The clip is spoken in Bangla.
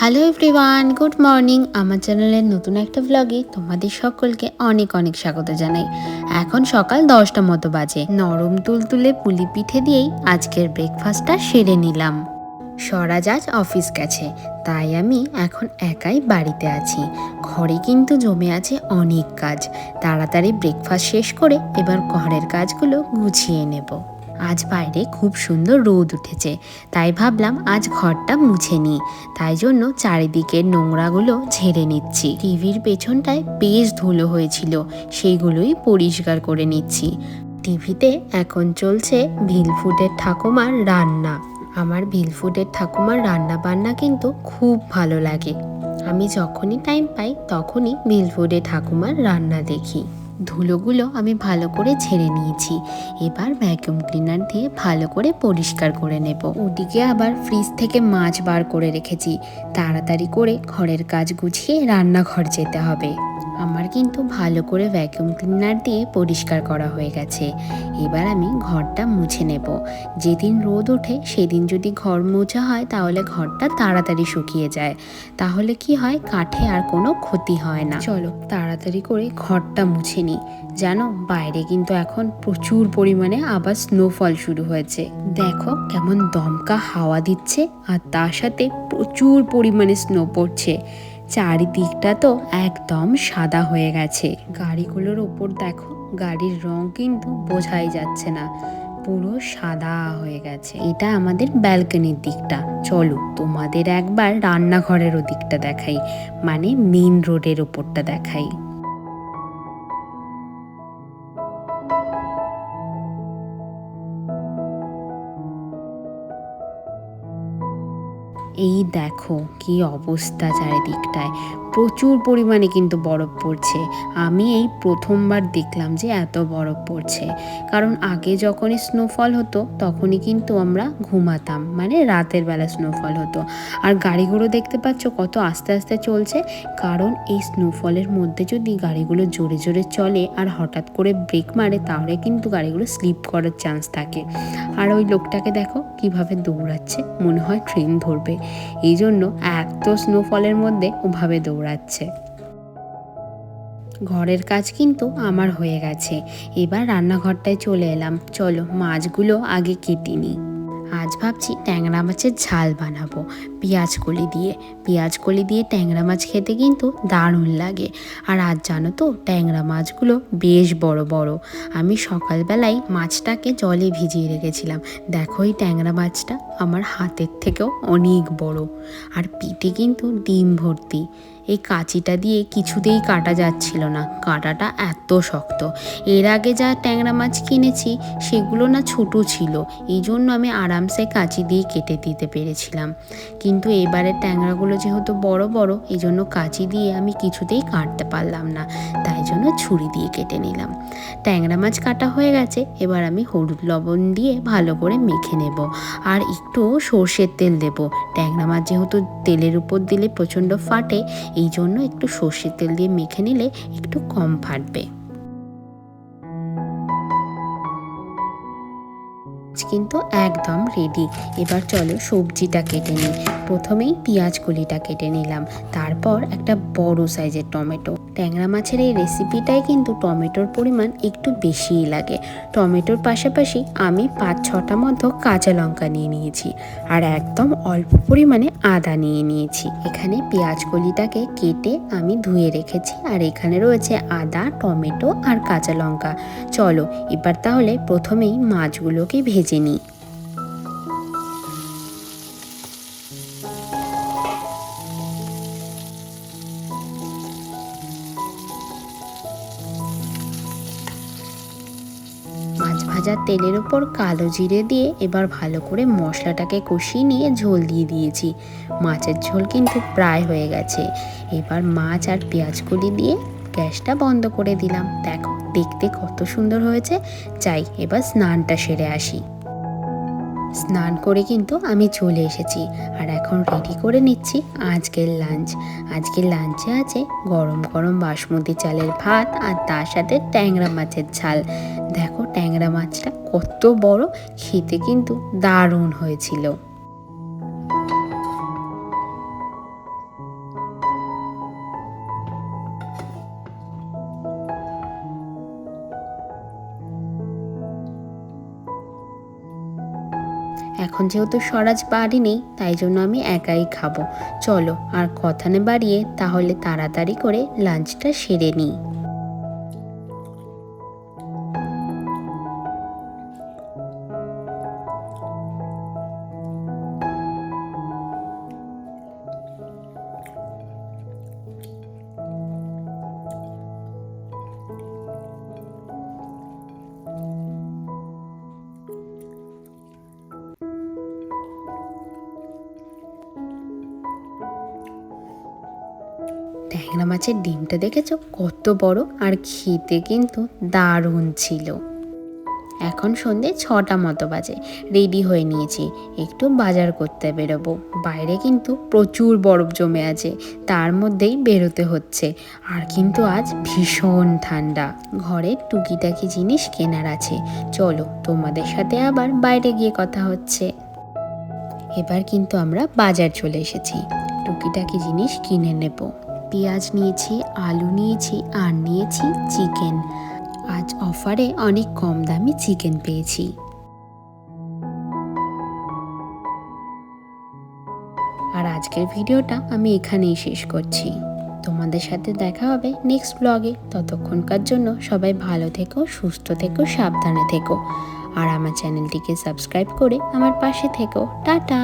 হ্যালো এভরিওয়ান গুড মর্নিং আমার চ্যানেলের নতুন একটা ব্লগে তোমাদের সকলকে অনেক অনেক স্বাগত জানাই। এখন সকাল দশটা মতো বাজে। নরম তুলতুলে পুলি পিঠে দিয়েই আজকের ব্রেকফাস্টটা সেরে নিলাম। স্বরাজ আজ অফিস গেছে। তাই আমি এখন একাই বাড়িতে আছি। ঘরে কিন্তু জমে আছে অনেক কাজ। তাড়াতাড়ি ব্রেকফাস্ট শেষ করে এবার ঘরের কাজগুলো গুছিয়ে নেব। আজ বাইরে খুব সুন্দর রোদ উঠেছে, তাই ভাবলাম আজ ঘরটা মুছে নিই। তাই জন্য চারিদিকের নোংরাগুলো ঝেড়ে নিচ্ছি। টিভির পেছনটায় বেশ ধুলো হয়েছিল, সেইগুলোই পরিষ্কার করে নিচ্ছি। টিভিতে এখন চলছে ভিলফুটের ঠাকুমার রান্না। আমার ভিলফুটের ঠাকুমার রান্না বান্না কিন্তু খুব ভালো লাগে। আমি যখনই টাইম পাই, তখনই ভিলফুডে ঠাকুমার রান্না দেখি। ধুলোগুলো আমি ভালো করে ছেড়ে নিয়েছি। এবার ভ্যাকুম ক্লিনার দিয়ে ভালো করে পরিষ্কার করে নেব। ওদিকে আবার ফ্রিজ থেকে মাছ বার করে রেখেছি। তাড়াতাড়ি করে ঘরের কাজ গুছিয়ে রান্নাঘর যেতে হবে। আমার কিন্তু ভালো করে ভ্যাকুয়াম ক্লিনার দিয়ে পরিষ্কার করা হয়ে গেছে। এবার আমি ঘরটা মুছে নেব। যেদিন রোদ ওঠে, সেদিন যদি ঘর মোছা হয়, তাহলে ঘরটা তাড়াতাড়ি শুকিয়ে যায়। তাহলে কি হয়? কাঠে আর কোনো ক্ষতি হয় না। চলো, তাড়াতাড়ি করে ঘরটা মুছে নিই জানো, বাইরে কিন্তু এখন প্রচুর পরিমাণে আবার স্নোফল শুরু হয়েছে। দেখো, কেমন দমকা হাওয়া দিচ্ছে, আর তার সাথে প্রচুর পরিমাণে স্নো পড়ছে। চারিদিকটা তো একদম সাদা হয়ে গেছে। গাড়িগুলোর ওপর দেখো, গাড়ির রং কিন্তু বোঝাই যাচ্ছে না, পুরো সাদা হয়ে গেছে। এটা আমাদের ব্যালকনির দিকটা। চলো, তোমাদের একবার রান্নাঘরের ওদিকটা দেখাই মানে মেন রোডের ওপরটা দেখাই। এই দেখো কি অবস্থা চারিদিকটায়। প্রচুর পরিমাণে কিন্তু বরফ পড়ছে। আমি এই প্রথমবার দেখলাম যে এত বরফ পড়ছে। কারণ আগে যখনই স্নোফল হতো, তখনই কিন্তু আমরা ঘুমাতাম। মানে রাতের বেলা স্নোফল হতো। আর গাড়িগুলো দেখতে পাচ্ছ কত আস্তে আস্তে চলছে। কারণ এই স্নোফলের মধ্যে যদি গাড়িগুলো জোরে জোরে চলে আর হঠাৎ করে ব্রেক মারে, তাহলে কিন্তু গাড়িগুলো স্লিপ করার চান্স থাকে। আর ওই লোকটাকে দেখো কীভাবে দৌড়াচ্ছে। মনে হয় ট্রেন ধরবে। এই জন্য এত স্নোফলের মধ্যে ওভাবে দৌড়াচ্ছে। ঘরের কাজ কিন্তু আমার হয়ে গেছে। এবার রান্নাঘরটায় চলে এলাম। চলো, মাছগুলো আগে কেটে নিই। আজ ভাবছি ট্যাংরা মাছের ঝাল বানাবো। পেঁয়াজ কলি দিয়ে। পেঁয়াজ কলি দিয়ে ট্যাংরা মাছ খেতে কিন্তু দারুণ লাগে। আর আজ জানো তো, ট্যাংরা মাছগুলো বেশ বড় বড়। আমি সকালবেলায় মাছটাকে জলে ভিজিয়ে রেখেছিলাম। দেখো এই ট্যাংরা মাছটা আমার হাতের থেকেও অনেক বড়। আর পিঠে কিন্তু ডিম ভর্তি। এই কাঁচিটা দিয়ে কিছুতেই কাটা যাচ্ছিল না। কাঁটাটা এত শক্ত। এর আগে যা ট্যাংরা মাছ কিনেছি, সেগুলো না ছোট ছিল। এই জন্য আমি আরামসে কাঁচি দিয়ে কেটে দিতে পেরেছিলাম। কিন্তু এবারে ট্যাংরাগুলো যেহেতু বড় বড় এই জন্য কাঁচি দিয়ে আমি কিছুতেই কাটতে পারলাম না। তাই জন্য ছুরি দিয়ে কেটে নিলাম। ট্যাংরা মাছ কাটা হয়ে গেছে, এবার আমি হলুদ লবণ দিয়ে ভালো করে মেখে নেব। আর একটু সর্ষের তেল দেব। ট্যাংরা মাছ যেহেতু তেলের উপর দিলে প্রচণ্ড ফাটে এই জন্য একটু সর্ষের তেল দিয়ে মেখে নিলে একটু কম ফাটবে। কিন্তু একদম রেডি এবার চলো সবজিটা কেটে নিই। প্রথমেই পেঁয়াজ কলিটা কেটে নিলাম। তারপর একটা বড় সাইজের টমেটো। ট্যাংরা মাছের এই রেসিপিটায় কিন্তু টমেটোর পরিমাণ একটু বেশিই লাগে। টমেটোর পাশাপাশি আমি পাঁচ ছটা মতো কাঁচা লঙ্কা নিয়ে নিয়েছি আর একদম অল্প পরিমাণে আদা নিয়ে নিয়েছি। এখানে পেঁয়াজ কলিটাকে কেটে আমি ধুয়ে রেখেছি আর এখানে রয়েছে আদা, টমেটো আর কাঁচা লঙ্কা। চলো এবার তাহলে প্রথমেই মাছগুলোকে ভেজে নিই মাছ ভাজার তেলের ওপর কালো জিরে দিয়ে এবার ভালো করে মশলাটাকে কষিয়ে নিয়ে ঝোল দিয়ে দিয়েছি। মাছের ঝোল কিন্তু প্রায় হয়ে গেছে। এবার মাছ আর পেঁয়াজগুলি দিয়ে গ্যাসটা বন্ধ করে দিলাম। দেখো, দেখতে কত সুন্দর হয়েছে। যাই, এবার স্নানটা সেরে আসি। স্নান করে কিন্তু আমি চলে এসেছি। আর এখন রেডি করে নিচ্ছি আজকের লাঞ্চ আজকের লাঞ্চে আছে গরম গরম বাসমতি চালের ভাত আর তার সাথে ট্যাংরা মাছের ঝাল। দেখো ট্যাংরা মাছটা কত বড়, খেতে কিন্তু দারুণ হয়েছিল। এখন যেহেতু স্বরাজ বাড়ি নেই, তাই জন্য আমি একাই খাব। চলো, আর কথা না বাড়িয়ে তাহলে তাড়াতাড়ি করে লাঞ্চটা সেরে নিই। ট্যাংরা মাছের ডিমটা দেখেছ? কত বড় আর খেতে কিন্তু দারুণ ছিল। এখন সন্ধে ছটা মতো বাজে। রেডি হয়ে নিয়েছি। একটু বাজার করতে বেরোবো। বাইরে কিন্তু প্রচুর বরফ জমে আছে। তার মধ্যেই বেরোতে হচ্ছে। আর কিন্তু আজ ভীষণ ঠান্ডা। ঘরে টুকিটাকি জিনিস কেনার আছে। চলো, তোমাদের সাথে আবার বাইরে গিয়ে কথা হচ্ছে। এবার কিন্তু আমরা বাজার চলে এসেছি। টুকিটাকি জিনিস কিনে নেব। পেঁয়াজ নিয়েছি, আলু নিয়েছি, আর নিয়েছি চিকেন আজ অফারে অনেক কম দামে চিকেন পেয়েছি। আর আজকের ভিডিওটা আমি এখানেই শেষ করছি। তোমাদের সাথে দেখা হবে নেক্সট ব্লগে ততক্ষণকার জন্য সবাই ভালো থেকো, সুস্থ থেকো, সাবধানে থেকো। আর আমার চ্যানেলটিকে সাবস্ক্রাইব করে আমার পাশে থেকো। টাটা!